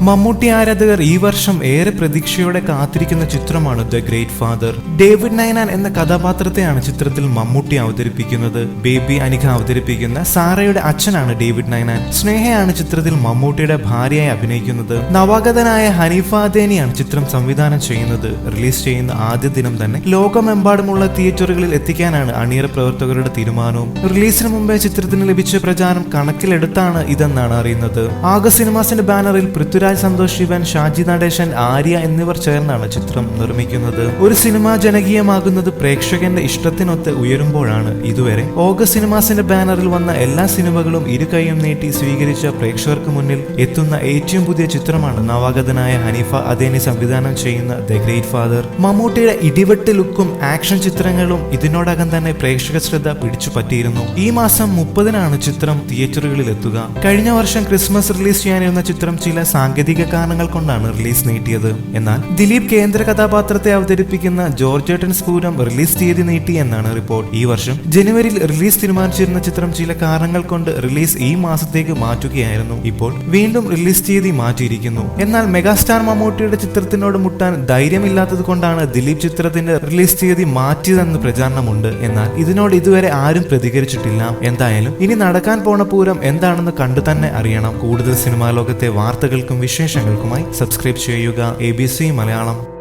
മമ്മൂട്ടി ആരാധകർ ഈ വർഷം ഏറെ പ്രതീക്ഷയോടെ കാത്തിരിക്കുന്ന ചിത്രമാണ് the great father David Ninan എന്ന കഥാപാത്രത്തെയാണ് ചിത്രത്തിൽ മമ്മൂട്ടി അവതരിപ്പിക്കുന്നത്. ബേബി അനിക അവതരിപ്പിക്കുന്ന സാറയുടെ അച്ഛനാണ് ഡേവിഡ് നയനാൻ. സ്നേഹയാണ് ചിത്രത്തിൽ മമ്മൂട്ടിയുടെ ഭാര്യയായി അഭിനയിക്കുന്നത്. നവാഗതനായ ഹനീഫ അദേനിയാണ് ചിത്രം സംവിധാനം ചെയ്യുന്നത്. റിലീസ് ചെയ്യുന്ന ആദ്യ ദിനം തന്നെ ലോകമെമ്പാടുമുള്ള തിയേറ്ററുകളിൽ എത്തിക്കാനാണ് അണിയറ പ്രവർത്തകരുടെ തീരുമാനവും. റിലീസിന് മുമ്പേ ചിത്രത്തിന് ലഭിച്ച പ്രചാരം കണക്കിലെടുത്താണ് ഇതെന്നാണ് അറിയുന്നത്. ആഗ സിനിമാസിന്റെ ബാനറിൽ പൃഥ്വിരാജ് സന്തോഷ് ശിവൻ ഷാജി നടേശൻ ആര്യ എന്നിവർ ചേർന്നാണ് ചിത്രം നിർമ്മിക്കുന്നത്. ഒരു സിനിമ ജനകീയമാകുന്നത് പ്രേക്ഷകന്റെ ഇഷ്ടത്തിനൊത്ത് ഉയരുമ്പോഴാണ്. ഇതുവരെ ഓഗസ്റ്റ് സിനിമാസിന്റെ ബാനറിൽ വന്ന എല്ലാ സിനിമകളും ഇരു കൈയും നീട്ടി സ്വീകരിച്ച പ്രേക്ഷകർക്ക് മുന്നിൽ എത്തുന്ന ഏറ്റവും പുതിയ ചിത്രമാണ് നവാഗതനായ ഹനീഫ അദേനി സംവിധാനം ചെയ്യുന്ന ദ ഗ്രേറ്റ് ഫാദർ. മമ്മൂട്ടിയുടെ ഇടിവെട്ട് ലുക്കും ആക്ഷൻ ചിത്രങ്ങളും ഇതിനോടകം തന്നെ പ്രേക്ഷക ശ്രദ്ധ പിടിച്ചു പറ്റിയിരുന്നു. ഈ മാസം മുപ്പതിനാണ് ചിത്രം തിയേറ്ററുകളിൽ എത്തുക. കഴിഞ്ഞ വർഷം ക്രിസ്മസ് റിലീസ് ചെയ്യാനിരുന്ന ചിത്രം ചില സാങ്കേതിക കാരണങ്ങൾ കൊണ്ടാണ് റിലീസ് നീട്ടിയത്. എന്നാൽ ദിലീപ് കേന്ദ്ര കഥാപാത്രത്തെ അവതരിപ്പിക്കുന്ന ജോർജേട്ടൻ സ്പൂരം റിലീസ് തീയതി നീട്ടി എന്നാണ് റിപ്പോർട്ട്. ഈ വർഷം ജനുവരിയിൽ റിലീസ് തീരുമാനിച്ചിരുന്ന ചിത്രം ചില കാരണങ്ങൾ കൊണ്ട് റിലീസ് ഈ മാസത്തേക്ക് മാറ്റുകയായിരുന്നു. ഇപ്പോൾ വീണ്ടും റിലീസ് തീയതി മാറ്റിയിരിക്കുന്നു. എന്നാൽ മെഗാസ്റ്റാർ മമ്മൂട്ടിയുടെ ചിത്രത്തിനോട് മുട്ടാൻ ധൈര്യമില്ലാത്തത് കൊണ്ടാണ് ദിലീപ് ചിത്രത്തിന്റെ റിലീസ് തീയതി മാറ്റിയതെന്ന് പ്രചാരണമുണ്ട്. എന്നാൽ ഇതിനോട് ഇതുവരെ ആരും പ്രതികരിച്ചിട്ടില്ല. എന്തായാലും ഇനി നടക്കാൻ പോണ പൂരം എന്താണെന്ന് കണ്ടു തന്നെ അറിയണം. കൂടുതൽ സിനിമാ ലോകത്തെ വാർത്തകൾക്കും വിശേഷങ്ങൾക്കുമായി സബ്സ്ക്രൈബ് ചെയ്യുക. എ മലയാളം.